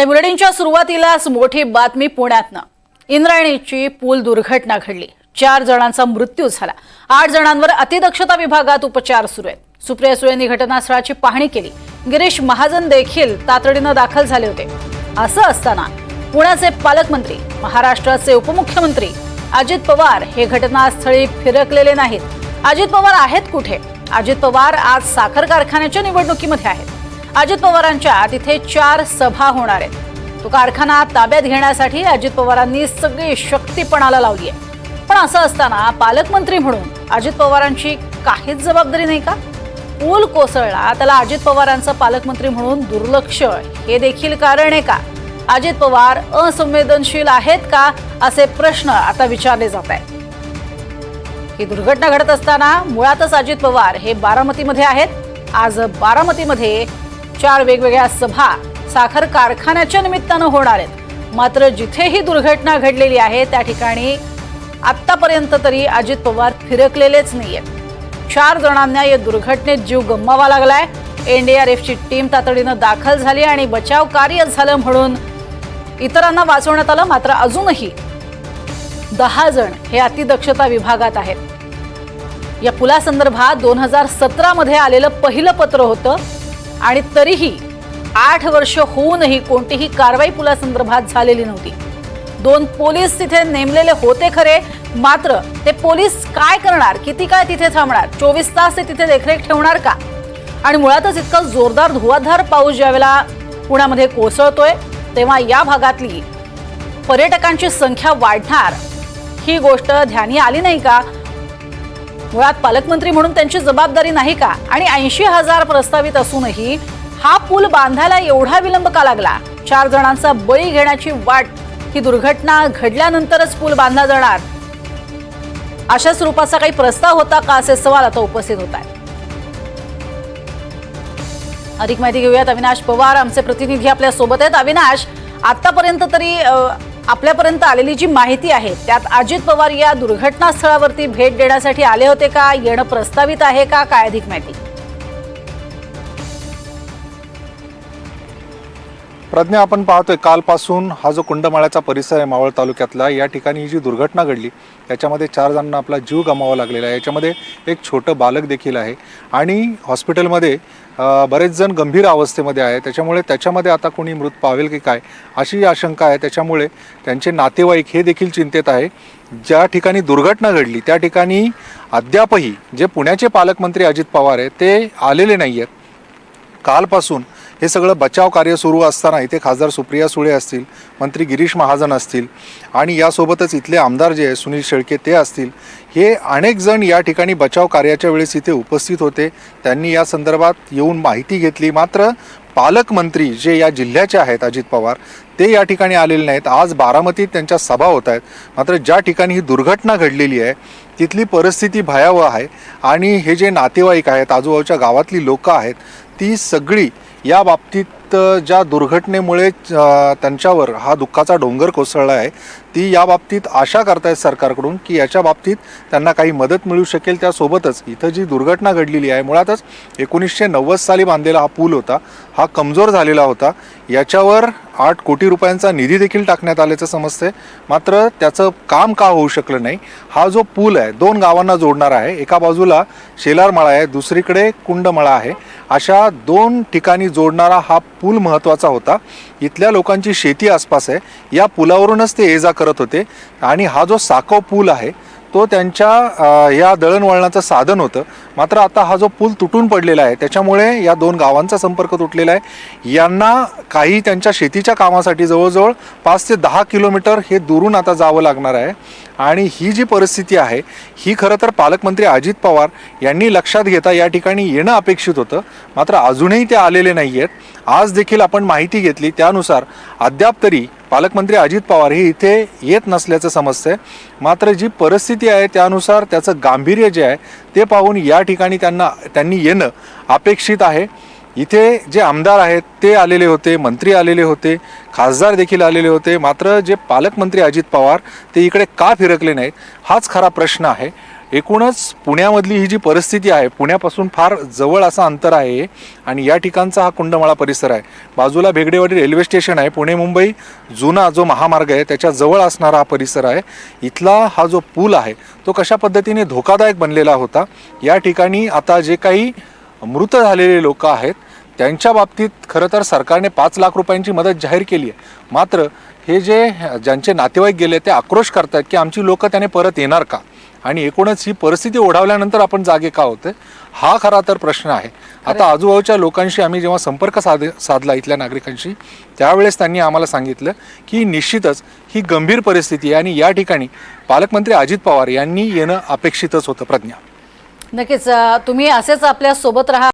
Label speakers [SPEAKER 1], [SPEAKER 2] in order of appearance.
[SPEAKER 1] आणि बुलेटिनच्या सुरुवातीलाच मोठी बातमी पुण्यातनं. इंद्रायणीची पूल दुर्घटना घडली. चार जणांचा मृत्यू झाला. आठ जणांवर अतिदक्षता विभागात उपचार सुरू आहेत. सुप्रिया सुळेंनी घटनास्थळाची पाहणी केली. गिरीश महाजन देखील तातडीनं दाखल झाले होते. असं असताना पुण्याचे पालकमंत्री महाराष्ट्राचे उपमुख्यमंत्री अजित पवार हे घटनास्थळी फिरकलेले नाहीत. अजित पवार आहेत कुठे? अजित पवार आज साखर कारखान्याच्या निवडणुकीमध्ये आहेत. अजित पवारांच्या तिथे चार सभा होणार आहेत. तो कारखाना ताब्यात घेण्यासाठी अजित पवारांनी सगळी शक्तीपणाला लावली आहे. पण असं असताना पालकमंत्री म्हणून अजित पवारांची काहीच जबाबदारी नाही का? पूल कोसळला त्याला अजित पवारांचं पालकमंत्री म्हणून दुर्लक्ष हे देखील कारण आहे का? अजित पवार असंवेदनशील आहेत का? असे प्रश्न आता विचारले जात आहेत. ही दुर्घटना घडत असताना मुळातच अजित पवार हे बारामतीमध्ये आहेत. आज बारामतीमध्ये चार वेगवेगळ्या सभा साखर कारखान्याच्या निमित्तानं होणार आहेत. मात्र जिथे ही दुर्घटना घडलेली आहे त्या ठिकाणी आतापर्यंत तरी अजित पवार फिरकलेलेच नाहीयेत. चार जणांना या दुर्घटनेत जीव गमवावा लागलाय. एनडीआरएफची टीम तातडीनं दाखल झाली आणि बचाव कार्य झालं म्हणून इतरांना वाचवण्यात आलं. मात्र अजूनही दहा जण हे अतिदक्षता विभागात आहेत. या पुलासंदर्भात दोन हजार सतरामध्ये आलेलं पहिलं पत्र होतं. आणि तरीही आठ वर्ष होऊनही कोणतीही कारवाई पुलासंदर्भात झालेली नव्हती. दोन पोलीस तिथे नेमलेले होते खरे मात्र ते पोलीस काय करणार किती काय तिथे थांबणार चोवीस तास ते तिथे देखरेख ठेवणार का? आणि मुळातच इतका जोरदार धुवाधार पाऊस ज्यावेळेला पुण्यामध्ये कोसळतोय तेव्हा या भागातली पर्यटकांची संख्या वाढणार ही गोष्ट ध्यानी आली नाही का? मुळात पालकमंत्री म्हणून त्यांची जबाबदारी नाही का? आणि ऐंशी हजार प्रस्तावित असूनही हा पूल बांधायला एवढा विलंब का लागला? चार जणांचा बळी घेण्याची वाट ही दुर्घटना घडल्यानंतरच पूल बांधला जाणार. अशा स्वरूपाचा काही प्रस्ताव होता का असे सवाल आता उपस्थित होत आहेत. अधिक माहिती घेऊयात अविनाश पवार आमचे प्रतिनिधी आपल्यासोबत आहेत. अविनाश आतापर्यंत तरी आपल्यापर्यंत आलेली जी माहिती आहे त्यात अजित पवार या दुर्घटनास्थळावरती भेट देण्यासाठी आले होते का? येणं प्रस्तावित आहे का? काय अधिक माहिती?
[SPEAKER 2] प्रज्ञा आपण पाहतोय कालपासून हा जो कुंडमाळ्याचा परिसर आहे मावळ तालुक्यातला या ठिकाणी ही जी दुर्घटना घडली त्याच्यामध्ये चार जणांना आपला जीव गमावा लागलेला आहे. याच्यामध्ये एक छोटं बालक देखील आहे आणि हॉस्पिटलमध्ये बरेच जण गंभीर अवस्थेमध्ये आहे त्याच्यामुळे त्याच्यामध्ये आता कोणी मृत पावेल की काय अशी आशंका आहे. त्याच्यामुळे त्यांचे नातेवाईक हे देखील चिंतेत आहे. ज्या ठिकाणी दुर्घटना घडली त्या ठिकाणी अद्यापही जे पुण्याचे पालकमंत्री अजित पवार आहे ते आलेले नाही आहेत कालपासून हे सगळं बचाव कार्य सुरू असताना इथे खासदार सुप्रिया सुळे असतील मंत्री गिरीश महाजन असतील आणि यासोबतच इथले आमदार जे आहे सुनील शेळके ते असतील हे अनेक जण या ठिकाणी बचाव कार्याच्या वेळेस इथे उपस्थित होते. त्यांनी या संदर्भात येऊन माहिती घेतली. मात्र पालकमंत्री जे या जिल्ह्याचे आहेत अजित पवार ते या ठिकाणी आलेले नाहीत. आज बारामतीत त्यांच्या सभा होत आहेत. मात्र ज्या ठिकाणी ही दुर्घटना घडलेली आहे तिथली परिस्थिती भयावह आहे. आणि हे जे नातेवाईक आहेत आजूबाजूच्या गावातली लोकं आहेत ती सगळी या बाबतीत ज्या दुर्घटनेमुळे त्यांच्यावर हा दुःखाचा डोंगर कोसळला आहे ती या बाबतीत आशा करतायत सरकारकडून की याच्या बाबतीत त्यांना काही मदत मिळू शकेल. त्यासोबतच इथं जी दुर्घटना घडलेली आहे मुळातच एकोणीसशे नव्वद साली बांधलेला हा पूल होता हा कमजोर झालेला होता. याच्यावर आठ कोटी रुपयांचा निधी देखील टाकण्यात आल्याचं समजते मात्र त्याचं काम का होऊ शकलं नाही? हा जो पूल आहे दोन गावांना जोडणारा आहे. एका बाजूला शेलारमाळा आहे दुसरीकडे कुंडमळा आहे. अशा दोन ठिकाणी जोडणारा हा पूल महत्त्वाचा होता. इथल्या लोकांची शेती आसपास आहे. या पुलावरूनच ते ये जा करत होते. आणि हा जो साको पूल आहे तो त्यांच्या या दळणवळणाचं साधन होतं. मात्र आता हा जो पूल तुटून पडलेला आहे त्याच्यामुळे या दोन गावांचा संपर्क तुटलेला आहे. यांना काही त्यांच्या शेतीच्या कामासाठी जवळजवळ पाच ते दहा किलोमीटर हे दुरून आता जावं लागणार आहे. आणि ही जी परिस्थिती आहे ही खरं तर पालकमंत्री अजित पवार यांनी लक्षात घेता या ठिकाणी येणं अपेक्षित होतं. मात्र अजूनही ते आलेले नाही आहेत आज देखील आपण माहिती घेतली त्यानुसार अद्याप तरी पालकमंत्री अजित पवार हे इथे येत नसल्याचं समजतंय. मात्र जी परिस्थिती आहे त्यानुसार त्याचं गांभीर्य जे आहे ते पाहून या ठिकाणी त्यांना त्यांनी येणं अपेक्षित आहे. इथे जे आमदार आहेत ते आलेले होते मंत्री आलेले होते खासदार देखील आलेले होते. मात्र जे पालकमंत्री अजित पवार ते इकडे का फिरकले नाहीत हाच खरा प्रश्न आहे. एकूणच पुण्यामधली ही जी परिस्थिती आहे पुण्यापासून फार जवळ असं अंतर आहे आणि या ठिकाणचा हा कुंडमाळा परिसर आहे. बाजूला भेगडेवाडी रेल्वे स्टेशन आहे पुणे मुंबई जुना जो महामार्ग आहे त्याच्याजवळ असणारा हा परिसर आहे. इथला हा जो पूल आहे तो कशा पद्धतीने धोकादायक बनलेला होता या ठिकाणी आता जे काही मृत झालेले लोक आहेत त्यांच्या बाबतीत खरं तर सरकारने पाच लाख रुपयांची मदत जाहीर केली आहे. मात्र हे जे ज्यांचे नातेवाईक गेले ते आक्रोश करतात की आमची लोक त्याने परत येणार का? आणि एकूणच ही परिस्थिती ओढावल्यानंतर आपण जागे का होते हा खरा तर प्रश्न आहे. आता आजूबाजूच्या लोकांशी आम्ही जेव्हा संपर्क साध साधला इथल्या नागरिकांशी त्यावेळेस त्यांनी आम्हाला सांगितलं की निश्चितच ही गंभीर परिस्थिती आहे आणि या ठिकाणी पालकमंत्री अजित पवार यांनी येणं अपेक्षितच होतं प्रज्ञा.
[SPEAKER 1] नक्कीच तुम्ही असेच आपल्यासोबत राहा.